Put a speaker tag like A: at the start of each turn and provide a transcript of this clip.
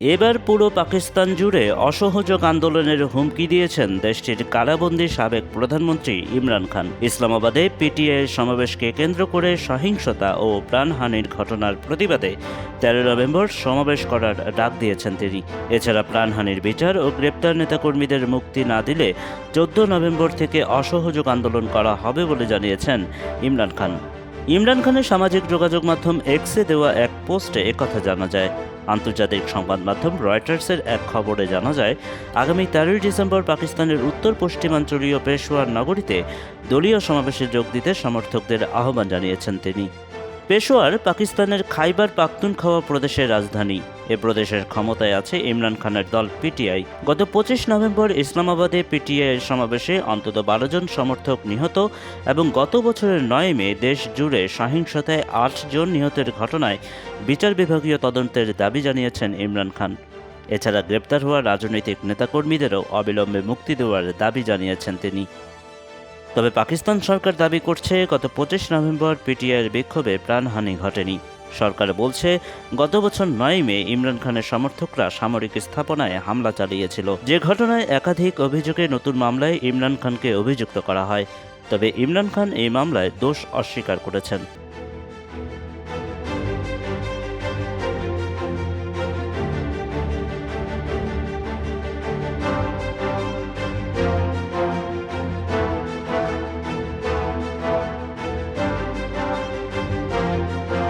A: এবার পুরো পাকিস্তান জুড়ে অসহযোগ আন্দোলনের হুমকি দিয়েছেন দেশটির কারাবন্দী সাবেক প্রধানমন্ত্রী ইমরান খান। ইসলামাবাদে পিটিআই সমাবেশকে কেন্দ্র করে সহিংসতা ও প্রাণহানির ঘটনার প্রতিবাদে তেরো নভেম্বর সমাবেশ করার ডাক দিয়েছেন তিনি। এছাড়া প্রাণহানির বিচার ও গ্রেপ্তার নেতাকর্মীদের মুক্তি না দিলে চোদ্দ নভেম্বর থেকে অসহযোগ আন্দোলন করা হবে বলে জানিয়েছেন ইমরান খান। ইমরান খানের সামাজিক যোগাযোগ মাধ্যম এক্সে দেওয়া এক পোস্টে একথা জানা যায়। আন্তর্জাতিক সংবাদ মাধ্যম রয়টার্সের এক খবরে জানা যায়, আগামী তেরোই ডিসেম্বর পাকিস্তানের উত্তর পশ্চিমাঞ্চলীয় পেশোয়ার নগরীতে দলীয় সমাবেশে যোগ দিতে সমর্থকদের আহ্বান জানিয়েছেন তিনি। পেশোয়ার পাকিস্তানের খাইবার পাখতুনখাওয়া প্রদেশের রাজধানী। এ প্রদেশের ক্ষমতায় আছে ইমরান খানের দল পিটিআই। গত পঁচিশ নভেম্বর ইসলামাবাদে পিটিআই এর সমাবেশে অন্তত বারো জন সমর্থক নিহত এবং গত বছরের নয় মে দেশ জুড়ে সহিংসতায় আট জন নিহতের ঘটনায় বিচার বিভাগীয় তদন্তের দাবি জানিয়েছেন ইমরান খান। এছাড়া গ্রেপ্তার হওয়া রাজনৈতিক নেতাকর্মীদেরও অবিলম্বে মুক্তি দেওয়ার দাবি জানিয়েছেন তিনি। তবে পাকিস্তান সরকার দাবি করছে, গত পঁচিশ নভেম্বর পিটিআইয়ের বিক্ষোভে প্রাণহানি ঘটেনি। সরকার বলছে, গত বছর নয় মে ইমরান খানের সমর্থকরা সামরিক স্থাপনায় হামলা চালিয়েছিল। যে ঘটনায় একাধিক অভিযোগে নতুন মামলায় ইমরান খানকে অভিযুক্ত করা হয়। তবে ইমরান খান এই মামলায় দোষ অস্বীকার করেছেন।